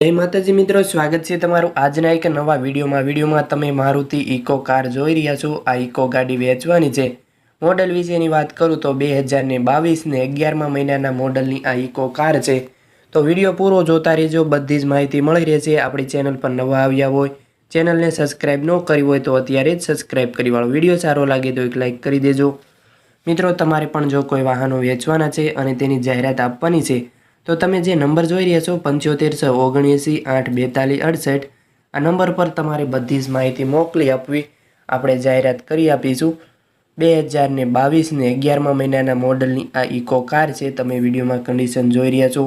જય માતાજી મિત્રો, સ્વાગત છે તમારું આજના એક નવા વિડીયોમાં. વિડીયોમાં તમે મારુતિ ઇકો કાર જોઈ રહ્યા છો. આ ઇકો ગાડી વેચવાની છે. મોડલ વિશેની વાત કરું તો બે હજારને બાવીસને અગિયારમા મહિનાના મોડલની આ ઇકો કાર છે. તો વીડિયો પૂરો જોતા રહેજો. બધી જ માહિતી મળી રહેશે. આપણી ચેનલ પર નવા આવ્યા હોય, ચેનલને સબસ્ક્રાઇબ ન કરી હોય તો અત્યારે જ સબસ્ક્રાઇબ કરી વાળો. વીડિયો સારો લાગે તો એક લાઇક કરી દેજો. મિત્રો, તમારે પણ જો કોઈ વાહનો વેચવાના છે અને તેની જાહેરાત આપવાની છે તો તમે જે નંબર જોઈ રહ્યા છો પંચોતેર છ ઓગણએંસી આઠ બેતાલીસ અડસઠ, આ નંબર પર તમારે બધી જ માહિતી મોકલી આપવી. આપણે જાહેરાત કરી આપીશું. બે હજાર ને બાવીસને અગિયારમા મહિનાના મોડલની આ ઇકો કાર છે. તમે વિડીયોમાં કન્ડિશન જોઈ રહ્યા છો.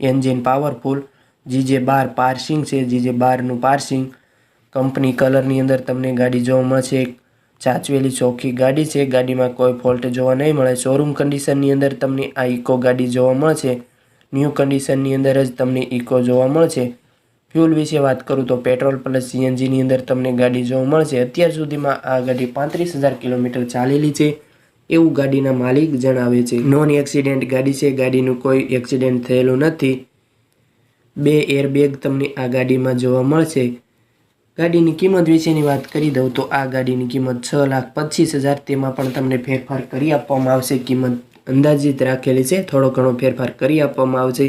એન્જિન પાવરફુલ જીજે બાર પાર્સિંગ છે, જીજે બારનું પાર્સિંગ કંપની કલરની અંદર તમને ગાડી જોવા મળશે. ચાચવેલી ચોખ્ખી ગાડી છે. ગાડીમાં કોઈ ફોલ્ટ જોવા નહીં મળે. શોરૂમ કન્ડિશનની અંદર તમને આ ઇકો ગાડી જોવા મળશે. ન્યૂ કન્ડિશનની અંદર જ તમને ઇકો જોવા મળશે. ફ્યુલ વિશે વાત કરું તો પેટ્રોલ પ્લસ સીએનજીની અંદર તમને ગાડી જોવા મળશે. અત્યાર સુધીમાં આ ગાડી પાંત્રીસ હજાર કિલોમીટર ચાલેલી છે. એવું ગાડીના માલિક જણાવે છે. નોન એક્સિડેન્ટ ગાડી છે. ગાડીનું કોઈ એક્સિડન્ટ થયેલું નથી. બે એરબેગ તમને આ ગાડીમાં જોવા મળશે. ગાડીની કિંમત વિશેની વાત કરી દઉં તો આ ગાડીની કિંમત છ લાખ પચીસ હજાર, તેમાં પણ તમને ફેરફાર કરી આપવામાં આવશે કિંમત અંદાજિત રાખેલી છે. થોડો ઘણો ફેરફાર કરી આપવામાં આવશે.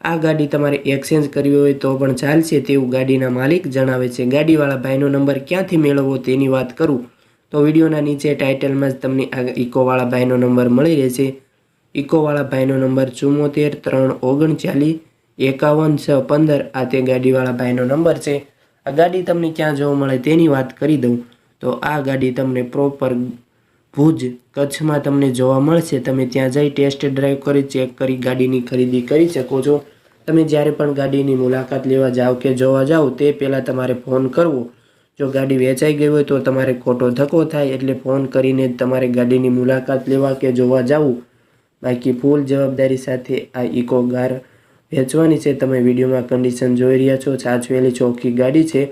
આ ગાડી તમારે એક્સચેન્જ કરવી હોય તો પણ ચાલશે તેવું ગાડીના માલિક જણાવે છે. ગાડીવાળા ભાઈનો નંબર ક્યાંથી મેળવવો તેની વાત કરું. તો વિડીયોના નીચે ટાઇટલમાં જ તમને આ ઇકોવાળા ભાઈનો નંબર મળી રહેશે. ઇકોવાળા ભાઈનો નંબર ચુમ્મોતેર, ત્રણ, ઓગણચાલીસ, એકાવન, છ, પંદર આ તે ગાડીવાળા ભાઈનો નંબર છે. આ ગાડી તમને ક્યાં જોવા મળે તેની વાત કરી દઉં. તો આ ગાડી તમને પ્રોપર ભુજ કચ્છમાં તમને જોવા મળશે. તમે ત્યાં જઈ ટેસ્ટ ડ્રાઈવ કરી ચેક કરી, ગાડીની ખરીદી કરી શકો છો. તમે જ્યારે પણ ગાડીની મુલાકાત લેવા જાઓ કે જોવા જાઓ તે પહેલાં તમારે ફોન કરવો. જો ગાડી વેચાઈ ગઈ હોય તો તમારે ખોટો ધક્કો થાય, એટલે ફોન કરીને તમારે ગાડીની મુલાકાત લેવા કે જોવા જાવું. બાકી ફૂલ જવાબદારી સાથે આ ઇકો ગાર વેચવાની છે. તમે વિડીયોમાં કન્ડિશન જોઈ રહ્યા છો. સાચવેલી ચોખ્ખી ગાડી છે.